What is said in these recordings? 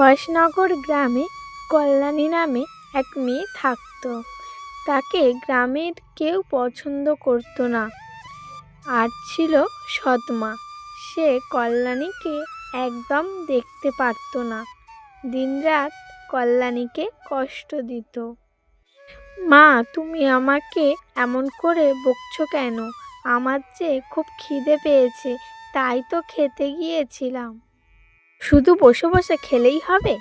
পয়সনগর গ্রামে কল্যাণী নামে এক মেয়ে থাকতো। তাকে গ্রামের কেউ পছন্দ করতো না। আর ছিল সৎমা। সে কল্যাণীকে একদম দেখতে পারতো না। দিনরাত কল্যাণীকে কষ্ট দিত। মা, তুমি আমাকে এমন করে বকছো কেন? আমার যে খুব খিদে পেয়েছে, তাই তো খেতে গিয়েছিলাম। শুধু বসে বসে খেলেই হবে?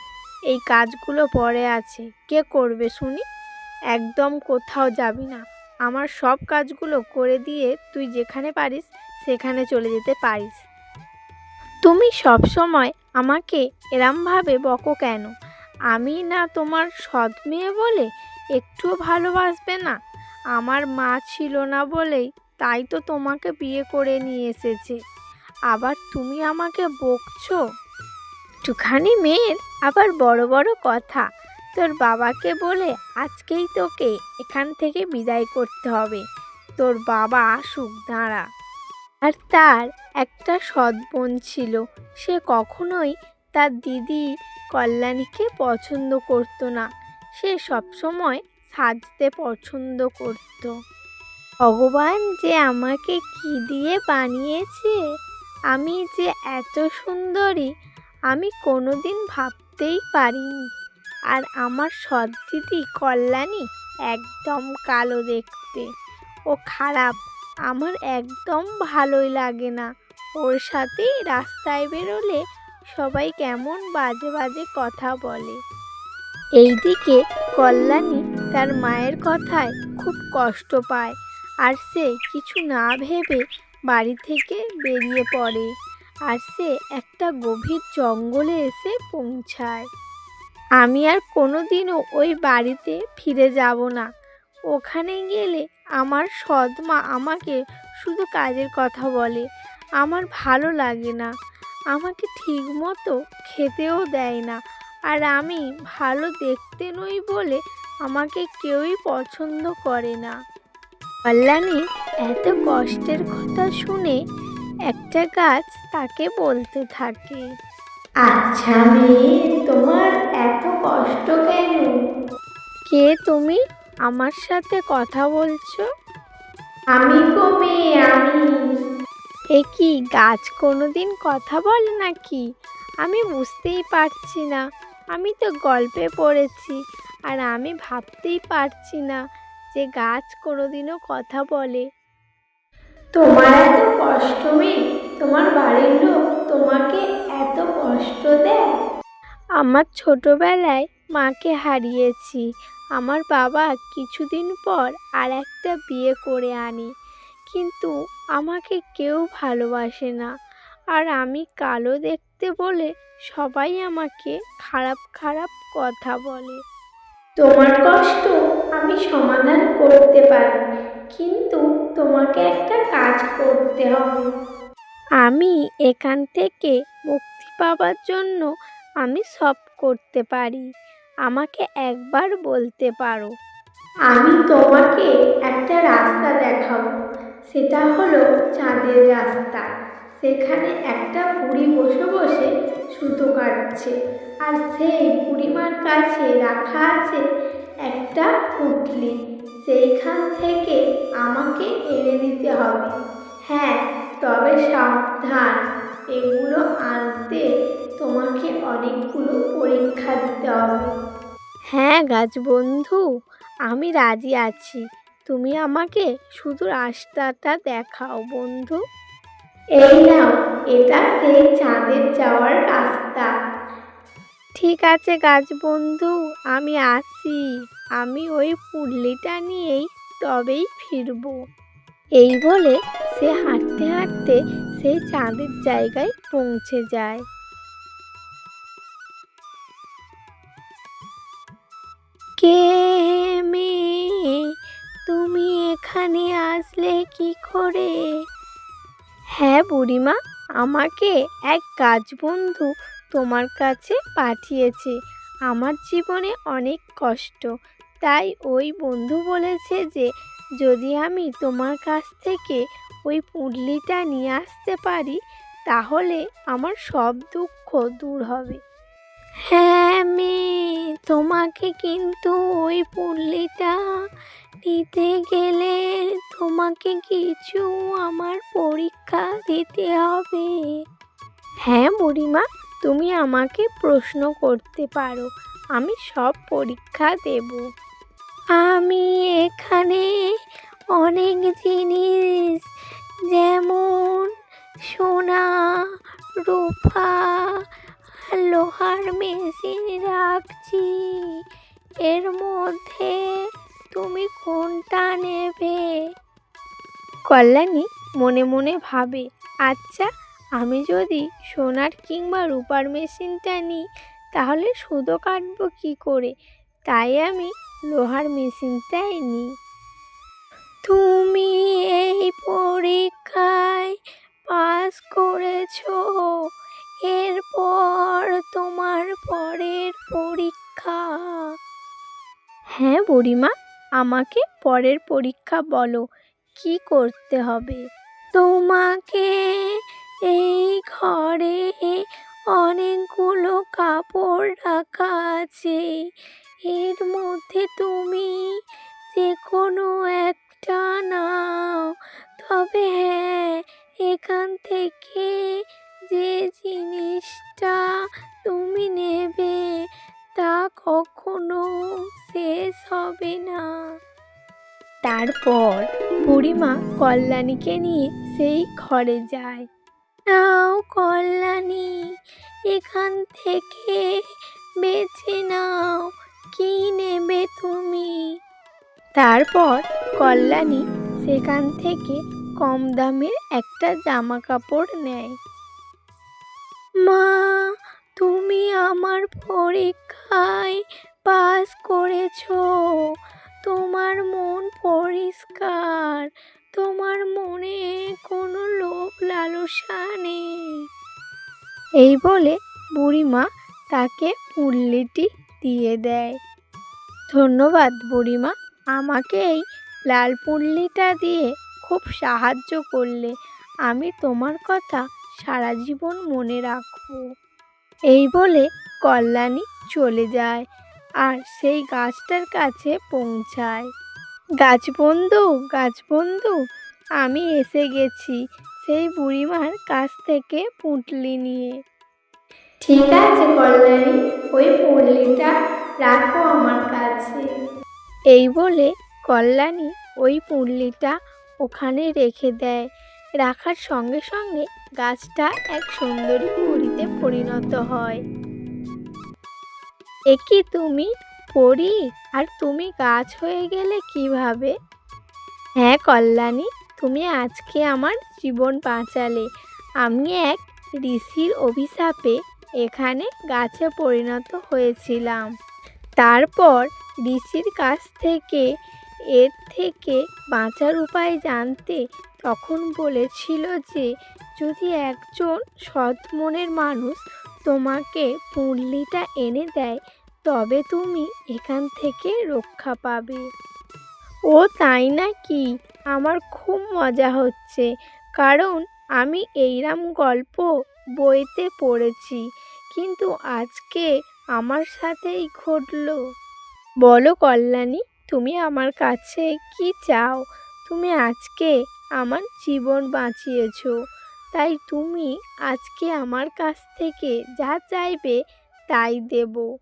এই কাজগুলো পরে আছে। কে করবে শুনি? একদম কোথাও যাবি না। আমার সব কাজগুলো করে দিয়ে তুই যেখানে পারিস, সেখানে চলে যেতে পারিস। তুমি সব সময় আমাকে এরমভাবে বকো কেন? আমি না তোমার সৎ মেয়ে বলে একটুও ভালোবাসবে না? আমার মা ছিল না বলেই তাই তো তোমাকে বিয়ে করে নিয়ে এসেছে। আবার তুমি আমাকে বকছো? একটুখানি মেয়ের আবার বড় বড় কথা। তোর বাবাকে বলে আজকেই তোকে এখান থেকে বিদায় করতে হবে। তোর বাবা আসুক দাঁড়া। আর তার একটা সৎ বোন ছিল। সে কখনোই তার দিদি কল্যাণীকে পছন্দ করতো না। সে সবসময় সাজতে পছন্দ করত। ভগবান যে আমাকে কি দিয়ে বানিয়েছে? আমি যে এত সুন্দরী আমি কোনোদিন ভাবতেই পারিনি। আর আমার সৎ দিদি কল্যাণী একদম কালো দেখতে। ও খারাপ, আমার একদম ভালোই লাগে না। ওর সাথেই রাস্তায় বেরোলে সবাই কেমন বাজে বাজে কথা বলে। এইদিকে কল্যাণী তার মায়ের কথায় খুব কষ্ট পায় আর সে কিছু না ভেবে বাড়ি থেকে বেরিয়ে পড়ে। আর সে একটা গভীর জঙ্গলে এসে পৌঁছায়। আমি আর কোনোদিনও ওই বাড়িতে ফিরে যাব না। ওখানে গেলে আমার সৎমা আমাকে শুধু কাজের কথা বলে, আমার ভালো লাগে না, আমাকে ঠিক মতো খেতেও দেয় না, আর আমি ভালো দেখতে নই বলে আমাকে কেউই পছন্দ করে না। কল্যাণী এত কষ্টের কথা শুনে একটা গাছ তাকে বলতে থাকে। আচ্ছা মেয়ে তোমার এত কষ্ট কেন? কে তুমি? আমার সাথে কথা বলছো? আমি গো মেয়ে আমি। এ কি গাছ কোনোদিন কথা বলে নাকি? আমি বুঝতেই পারছি না। আমি তো গল্পে পড়েছি আর আমি ভাবতেই পারছি না যে গাছ কোনোদিনও কথা বলে। তোমার এত কষ্ট মেয়ে? তোমার বাড়ির লোক তোমাকে এত কষ্ট দেয়? আমার ছোটবেলায় মাকে হারিয়েছি। আমার বাবা কিছুদিন পর আর একটা বিয়ে করে আনি। কিন্তু আমাকে কেউ ভালোবাসে না। আর আমি কালো দেখতে বলে সবাই আমাকে খারাপ খারাপ কথা বলে। তোমার কষ্ট আমি সমাধান করতে পারি। কিন্তু তোমাকে একটা কাজ করতে হবে। আমি এখান থেকে মুক্তি পাওয়ার জন্য আমি সব করতে পারি। আমাকে একবার বলতে পারো। আমি তোমাকে একটা রাস্তা দেখাবো। সেটা হলো চাঁদের রাস্তা। সেখানে একটা বুড়ি বসে বসে সুতো কাটছে। আর সেই বুড়িমার কাছে রাখা আছে একটা পুটলি। সেইখান থেকে আমাকে এনে দিতে হবে। হ্যাঁ তবে সাবধান। এগুলো আনতে তোমাকে অনেকগুলো পরীক্ষা দিতে হবে। হ্যাঁ গাছ বন্ধু আমি রাজি আছি। তুমি আমাকে শুধু রাস্তাটা দেখাও, বন্ধু। এই নাও, এটা সেই চাঁদের যাওয়ার রাস্তা। ঠিক আছে গাছ বন্ধু আমি আসি। আমি ওই পুল্লিটা নিয়েই তবেই ফিরবো। এই বলে সে হাঁটতে হাঁটতে সে চাঁদের জায়গায় পৌঁছে যায়। কে মেয়ে তুমি এখানে আসলে কি করে? হ্যাঁ বুড়িমা, আমাকে এক কাজ বন্ধু তোমার কাছে পাঠিয়েছে। আমার জীবনে অনেক কষ্ট তাই ওই বন্ধু বলেছে যে, যদি আমি তোমার কাছ থেকে ওই পুঁটলিটা নিয়ে আসতে পারি, তাহলে আমার সব দুঃখ দূর হবে। হ্যাঁ মেয়ে, তোমাকে কিন্তু ওই পুল্লিটা নিতে গেলে তোমাকে কিছু আমার পরীক্ষা দিতে হবে। হ্যাঁ বুড়িমা, তুমি আমাকে প্রশ্ন করতে পারো, আমি সব পরীক্ষা দেব। আমি এখানে অনেক জিনিস, যেমন সোনা, রূপা, লোহার মেশিন রাখছি। এর মধ্যে তুমি কোনটা নেবে? কল্যাণী মনে মনে ভাবে আচ্ছা আমি যদি সোনার কিংবা রূপার মেশিনটা নিই, তাহলে সুতো কাটবো কী করে? তাই আমি লোহার মেশিনটাই নিই তুমি এই পরীক্ষায় পাস করেছ, এরপর তোমার পরের পরীক্ষা। হ্যাঁ বুড়িমা, আমাকে পরের পরীক্ষা বলো, কি করতে হবে? তোমাকে এই ঘরে অনেকগুলো কাপড় রাখা আছে এর মধ্যে তুমি যে কোনো একটা নাও। তবে হ্যাঁ এখান থেকে যে জিনিসটা তুমি নেবে তা কখনো শেষ হবে না। তারপর বুড়িমা কল্যাণীকে নিয়ে সেই ঘরে যায়। নাও কল্যাণী, এখান থেকে বেছে নাও। কি নেবে তুমি। তারপর কল্যাণী সেখান থেকে কম দামের একটা জামা কাপড় নেয়। মা, তুমি আমার পরীক্ষায় পাস করেছ। তোমার মন পরিষ্কার। তোমার মনে কোনো লোভ লালসা নেই। এই বলে বুড়িমা তাকে পুল্লিটি দিয়ে দেয়। ধন্যবাদ বুড়িমা। আমাকে এই লাল পুল্লিটা দিয়ে খুব সাহায্য করলে। আমি তোমার কথা সারা জীবন মনে রাখব। এই বলে কল্যাণী চলে যায় আর সেই গাছটার কাছে পৌঁছায়। গাছ বন্ধু গাছ বন্ধু, আমি এসে গেছি সেই বুড়িমার কাছ থেকে পুঁটলি নিয়ে। ঠিক আছে কল্যাণী, ওই পুঁটলিটা রাখো আমার কাছে। এই বলে কল্যাণী ওই পুঁটলিটা ওখানে রেখে দেয়। রাখার সঙ্গে সঙ্গে গাছটা এক সুন্দরী পরীতে পরিণত হয়। একই তুমি? পড়ি আর তুমি গাছ হয়ে গেলে কীভাবে? হ্যাঁ কল্যাণী, তুমি আজকে আমার জীবন বাঁচালে। আমি এক ঋষির অভিশাপে এখানে গাছে পরিণত হয়েছিলাম। তারপর ঋষির কাছ থেকে এর থেকে বাঁচার উপায় জানতে তখন বলেছিল যে, যদি একজন সৎ মনের মানুষ তোমাকে পুঁটলিটা এনে দেয়, তবে তুমি এখান থেকে রক্ষা পাবে। ও তাই নাকি? আমার খুব মজা হচ্ছে। কারণ আমি এইরাম গল্প বইতে পড়েছি। কিন্তু আজকে আমার সাথেই ঘটলো। বলো কল্যাণী, তুমি আমার কাছে কি চাও? তুমি আজকে আমার জীবন বাঁচিয়েছো। তাই তুমি আজকে আমার কাছ থেকে যা চাইবে তাই দেব।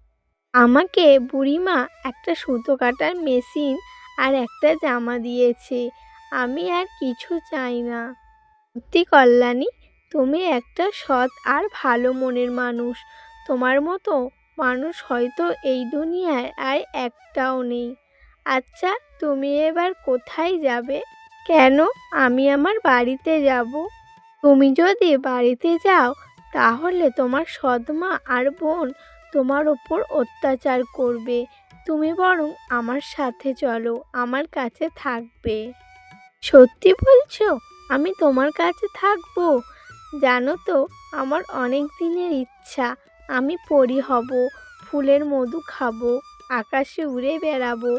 আমাকে বুড়িমা একটা সুতো কাটার মেশিন আর একটা জামা দিয়েছে। আমি আর কিছু চাই না। সত্যি কল্যাণী, তুমি একটা সৎ আর ভালো মনের মানুষ। তোমার মতো মানুষ হয়তো এই দুনিয়ায় আর একটাও নেই। আচ্ছা তুমি এবার কোথায় যাবে? কেন? আমি আমার বাড়িতে যাব। তুমি যদি বাড়িতে যাও, তাহলে তোমার সদমা আর বোন তোমার ওপর অত্যাচার করবে। তুমি বরং আমার সাথে চলো, আমার কাছে থাকবে। সত্যি বলছো? আমি তোমার কাছে থাকব? জানো তো, আমার অনেক দিনের ইচ্ছা। আমি পরি হব, ফুলের মধু খাব, আকাশে উড়ে বেড়াবো।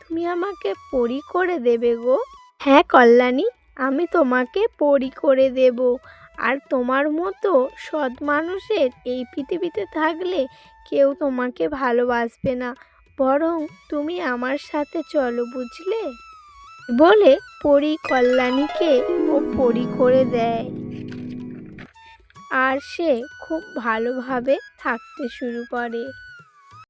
তুমি আমাকে পরি করে দেবে গো। হ্যাঁ কল্যাণী, আমি তোমাকে পরি করে দেব। আর তোমার মতো সৎ মানুষের এই পৃথিবীতে থাকলে কেউ তোমাকে ভালোবাসবে না। বরং তুমি আমার সাথে চলো, বুঝলে? বলে পরি কল্যাণীকে ও পরি করে দেয়। আর সে খুব ভালোভাবে থাকতে শুরু করে।